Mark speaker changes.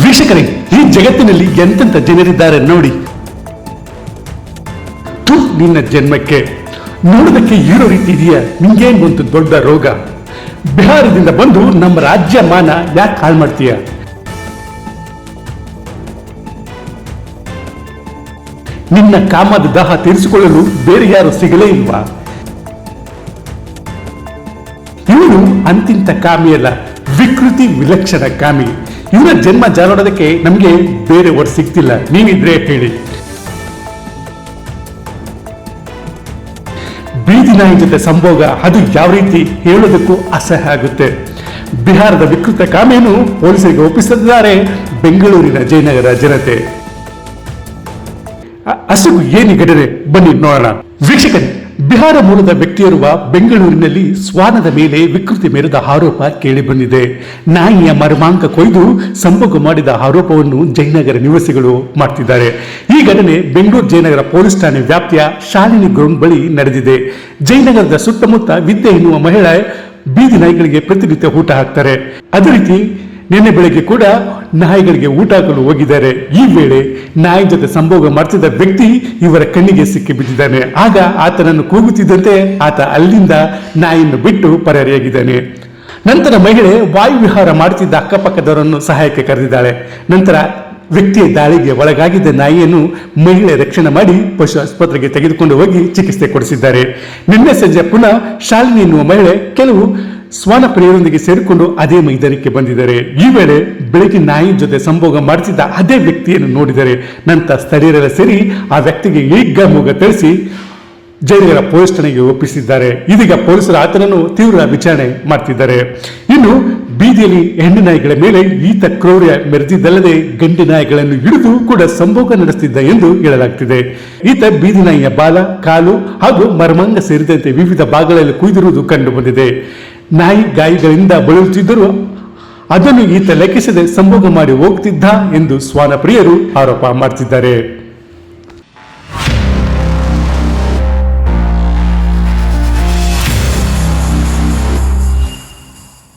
Speaker 1: ವೀಕ್ಷಕರೇ, ಈ ಜಗತ್ತಿನಲ್ಲಿ ಎಂತೆಂಥ ಜನರಿದ್ದಾರೆ ನೋಡಿ. ನಿನ್ನ ಜನ್ಮಕ್ಕೆ. ನೋಡೋದಕ್ಕೆ ಇರೋ ರೀತಿ ಇದೆಯಾ? ನಿಂಗೇನ್ ಒಂದು ದೊಡ್ಡ ರೋಗ? ಬಿಹಾರದಿಂದ ಬಂದು ನಮ್ಮ ರಾಜ್ಯ ಮಾನ ಯಾಕೆ ಹಾಳು ಮಾಡ್ತೀಯ? ನಿನ್ನ ಕಾಮದ ದಾಹ ತೀರಿಸಿಕೊಳ್ಳಲು ಬೇರೆ ಯಾರು ಸಿಗಲೇ ಇಲ್ವಾ? ಇವನು ಅಂತಿಂತ ಕಾಮಿಯಲ್ಲ ವಿಕೃತಿ ವಿಲಕ್ಷಣ ಕಾಮಿ. ಇವನ ಜನ್ಮ ಜಾರೋಡೋದಕ್ಕೆ ನಮಗೆ ಬೇರೆ ಓಟ್ ಸಿಗ್ತಿಲ್ಲ. ನೀವಿದ್ರೆ ಹೇಳಿ. ಬೀದಿ ನಾಯಿ ಜೊತೆ ಸಂಭೋಗ, ಅದು ಯಾವ ರೀತಿ ಹೇಳೋದಕ್ಕೂ ಅಸಹ್ಯ ಆಗುತ್ತೆ. ಬಿಹಾರದ ವಿಕೃತ ಕಾಮೆಯನ್ನು ಪೊಲೀಸರಿಗೆ ಒಪ್ಪಿಸುತ್ತಿದ್ದಾರೆ ಬೆಂಗಳೂರಿನ ಜಯನಗರ ಜನತೆ. ಅಸುಗು ಏನಿ ಘಟನೆ ಬನ್ನಿ ನೋಡೋಣ. ವೀಕ್ಷಕರೇ ಬಿಹಾರ ಮೂಲದ ವ್ಯಕ್ತಿಯೋರ್ವ ಬೆಂಗಳೂರಿನಲ್ಲಿ ಶ್ವಾನದ ಮೇಲೆ ವಿಕೃತಿ ಮೆರೆದ ಆರೋಪ ಕೇಳಿಬಂದಿದೆ. ನಾಯಿಯ ಮರ್ಮಾಂಕ ಕೊಯ್ದು ಸಂಭೋಗ ಮಾಡಿದ ಆರೋಪವನ್ನು ಜಯನಗರ ನಿವಾಸಿಗಳು ಮಾಡ್ತಿದ್ದಾರೆ. ಈ ಘಟನೆ ಬೆಂಗಳೂರು ಜಯನಗರ ಪೊಲೀಸ್ ಠಾಣೆ ವ್ಯಾಪ್ತಿಯ ಶಾಲಿನಿ ಗ್ರೌಂಡ್ ಬಳಿ ನಡೆದಿದೆ. ಜಯನಗರದ ಸುತ್ತಮುತ್ತ ವಿದ್ಯೆ ಎನ್ನುವ ಮಹಿಳೆ ಬೀದಿ ನಾಯಿಗಳಿಗೆ ಪ್ರತಿನಿತ್ಯ ಊಟ ಹಾಕ್ತಾರೆ. ಅದೇ ರೀತಿ ನಿನ್ನೆ ಬೆಳಗ್ಗೆ ಕೂಡ ನಾಯಿಗಳಿಗೆ ಊಟ ಹಾಕಲು ಹೋಗಿದ್ದಾರೆ. ಈ ವೇಳೆ ನಾಯಿ ಜೊತೆ ಸಂಭೋಗ ಮಾಡ್ತಿದ್ದ ವ್ಯಕ್ತಿ ಇವರ ಕಣ್ಣಿಗೆ ಸಿಕ್ಕಿ ಬಿದ್ದಿದ್ದಾನೆ. ಆಗ ಆತನನ್ನು ಕೂಗುತ್ತಿದ್ದಂತೆ ಆತ ಅಲ್ಲಿಂದ ನಾಯಿಯನ್ನು ಬಿಟ್ಟು ಪರಾರಿಯಾಗಿದ್ದಾನೆ. ನಂತರ ಮಹಿಳೆ ವಾಯುವಿಹಾರ ಮಾಡುತ್ತಿದ್ದ ಅಕ್ಕಪಕ್ಕದವರನ್ನು ಸಹಾಯಕ್ಕೆ ಕರೆದಿದ್ದಾಳೆ. ನಂತರ ವ್ಯಕ್ತಿಯ ದಾಳಿಗೆ ಒಳಗಾಗಿದ್ದ ನಾಯಿಯನ್ನು ಮಹಿಳೆ ರಕ್ಷಣೆ ಮಾಡಿ ಪಶು ಆಸ್ಪತ್ರೆಗೆ ತೆಗೆದುಕೊಂಡು ಹೋಗಿ ಚಿಕಿತ್ಸೆ ಕೊಡಿಸಿದ್ದಾರೆ. ನಿನ್ನೆ ಸಂಜೆ ಪುನಃ ಶಾಲಿನಿ ಎನ್ನುವ ಮಹಿಳೆ ಕೆಲವು ಶ್ವಾನ ಪ್ರಿಯರೊಂದಿಗೆ ಸೇರಿಕೊಂಡು ಅದೇ ಮೈದಾನಕ್ಕೆ ಬಂದಿದ್ದಾರೆ. ಈ ವೇಳೆ ಬೆಳಗ್ಗೆ ನಾಯಿ ಜೊತೆ ಸಂಭೋಗ ಮಾಡುತ್ತಿದ್ದ ಅದೇ ವ್ಯಕ್ತಿಯನ್ನು ನೋಡಿದರೆ ನಂತರ ಸ್ಥಳೀಯರೆಲ್ಲ ಸೇರಿ ಆ ವ್ಯಕ್ತಿಗೆ ಈಗ ಮೂಗ ತಿಳಿಸಿ ಜೈಲಿಗರ ಪೊಲೀಸ್ ಠಾಣೆಗೆ ಒಪ್ಪಿಸಿದ್ದಾರೆ. ಇದೀಗ ಪೊಲೀಸರು ಆತನನ್ನು ತೀವ್ರ ವಿಚಾರಣೆ ಮಾಡ್ತಿದ್ದಾರೆ. ಇನ್ನು ಬೀದಿಯಲ್ಲಿ ಹೆಣ್ಣು ನಾಯಿಗಳ ಮೇಲೆ ಈತ ಕ್ರೌರ್ಯ ಮೆರೆದಿದ್ದಲ್ಲದೆ ಗಂಡು ನಾಯಿಗಳನ್ನು ಹಿಡಿದು ಕೂಡ ಸಂಭೋಗ ನಡೆಸುತ್ತಿದ್ದ ಎಂದು ಹೇಳಲಾಗ್ತಿದೆ. ಈತ ಬೀದಿ ನಾಯಿಯ ಬಾಲ, ಕಾಲು ಹಾಗೂ ಮರ್ಮಾಂಗ ಸೇರಿದಂತೆ ವಿವಿಧ ಭಾಗಗಳಲ್ಲಿ ಕುಯ್ದಿರುವುದು ಕಂಡು ಬಂದಿದೆ. ನಾಯಿ ಗಾಯಗಳಿಂದ ಬಳಲುತ್ತಿದ್ದರು ಅದನ್ನು ಈತ ಲೆಕ್ಕಿಸದೆ ಸಂಭೋಗ ಮಾಡಿ ಹೋಗ್ತಿದ್ದ ಎಂದು ಸ್ವಾನಪ್ರಿಯರು ಆರೋಪ ಮಾಡ್ತಿದ್ದಾರೆ.